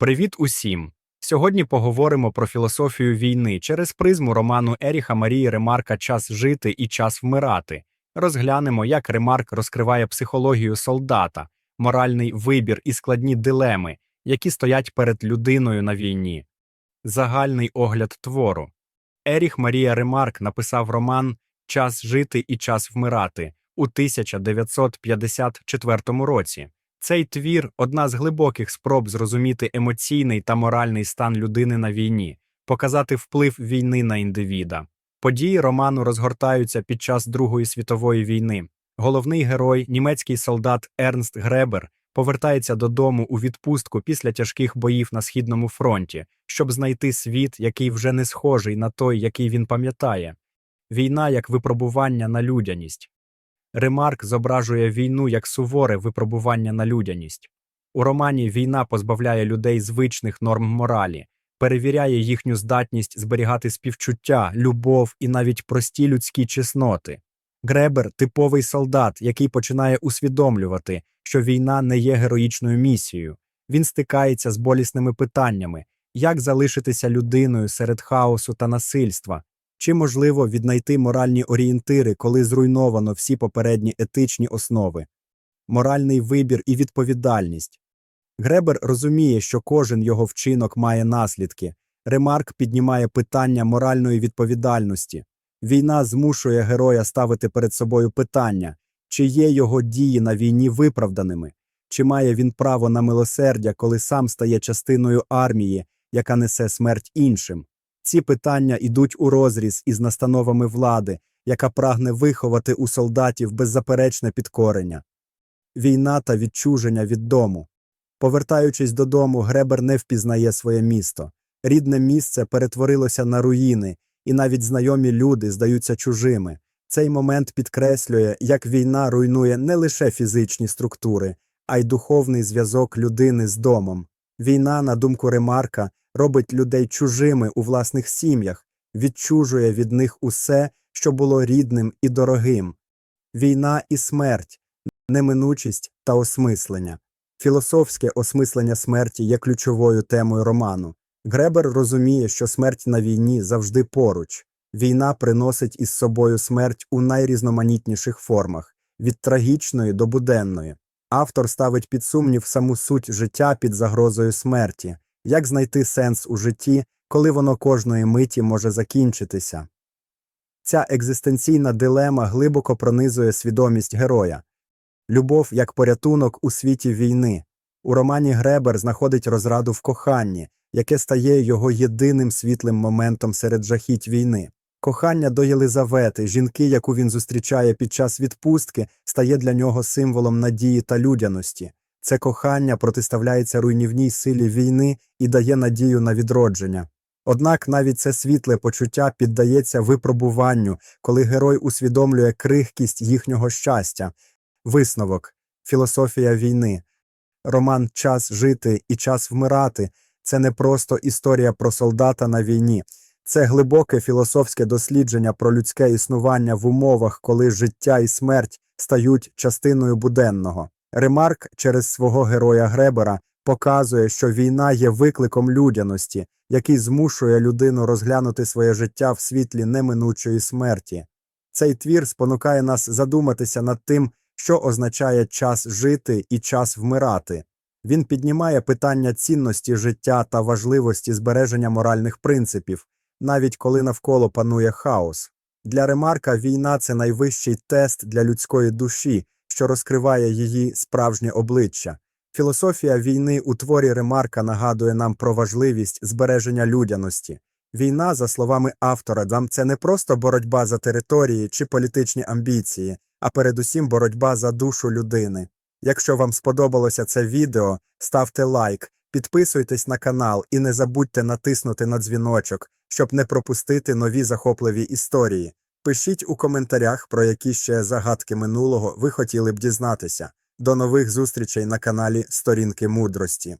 Привіт усім! Сьогодні поговоримо про філософію війни через призму роману Еріха Марії Ремарка Час жити і час вмирати. Розглянемо, як Ремарк розкриває психологію солдата, моральний вибір і складні дилеми, які стоять перед людиною на війні. Загальний огляд твору. Еріх Марія Ремарк написав роман Час жити і час вмирати у 1954 році. Цей твір одна з глибоких спроб зрозуміти емоційний та моральний стан людини на війні, показати вплив війни на індивіда. Події роману розгортаються під час Другої світової війни. Головний герой, німецький солдат Ернст Гребер, повертається додому у відпустку після тяжких боїв на східному фронті, щоб знайти світ, який вже не схожий на той, який він пам'ятає. Війна як випробування на людяність. Ремарк зображує війну як суворе випробування на людяність. У романі війна позбавляє людей звичних норм моралі, перевіряє їхню здатність зберігати співчуття, любов і навіть прості людські чесноти. Гребер типовий солдат, який починає усвідомлювати, що війна не є героїчною місією. Він стикається з болісними питаннями як залишитися людиною серед хаосу та насильства, чи можливо віднайти моральні орієнтири, коли зруйновано всі попередні етичні основи, моральний вибір і відповідальність. Гребер розуміє, що кожен його вчинок має наслідки. Ремарк піднімає питання моральної відповідальності. Війна змушує героя ставити перед собою питання, чи є його дії на війні виправданими, чи має він право на милосердя, коли сам стає частиною армії, яка несе смерть іншим. Ці питання йдуть у розріз із настановами влади, яка прагне виховати у солдатів беззаперечне підкорення. Війна та відчуження від дому. Повертаючись додому, Гребер не впізнає своє місто. Рідне місце перетворилося на руїни, і навіть знайомі люди здаються чужими. Цей момент підкреслює, як війна руйнує не лише фізичні структури, а й духовний зв'язок людини з домом. Війна, на думку Ремарка, робить людей чужими у власних сім'ях, відчужує від них усе, що було рідним і дорогим. Війна і смерть, неминучість та осмислення. Філософське осмислення смерті є ключовою темою роману. Гребер розуміє, що смерть на війні завжди поруч. Війна приносить із собою смерть у найрізноманітніших формах від трагічної до буденної. Автор ставить під сумнів саму суть життя під загрозою смерті, як знайти сенс у житті, коли воно кожної миті може закінчитися. Ця екзистенційна дилема глибоко пронизує свідомість героя. Любов як порятунок у світі війни. У романі Гребер знаходить розраду в коханні, яке стає його єдиним світлим моментом серед жахіть війни. Кохання до Єлизавети, жінки, яку він зустрічає під час відпустки, стає для нього символом надії та людяності. Це кохання протиставляється руйнівній силі війни і дає надію на відродження. Однак навіть це світле почуття піддається випробуванню, коли герой усвідомлює крихкість їхнього щастя. Висновок філософія війни. Роман Час жити і час вмирати це не просто історія про солдата на війні, це глибоке філософське дослідження про людське існування в умовах, коли життя і смерть стають частиною буденного. Ремарк через свого героя Гребера показує, що війна є викликом людяності, який змушує людину розглянути своє життя в світлі неминучої смерті. Цей твір спонукає нас задуматися над тим, що означає час жити і час вмирати. Він піднімає питання цінності життя та важливості збереження моральних принципів, навіть коли навколо панує хаос. Для Ремарка війна це найвищий тест для людської душі, що розкриває її справжнє обличчя. Філософія війни у творі Ремарка нагадує нам про важливість збереження людяності. Війна, за словами автора, дам це не просто боротьба за території чи політичні амбіції, а передусім боротьба за душу людини. Якщо вам сподобалося це відео, ставте лайк, підписуйтесь на канал і не забудьте натиснути на дзвіночок, щоб не пропустити нові захопливі історії. Пишіть у коментарях, про які ще загадки минулого ви хотіли б дізнатися. До нових зустрічей на каналі Сторінки Мудрості.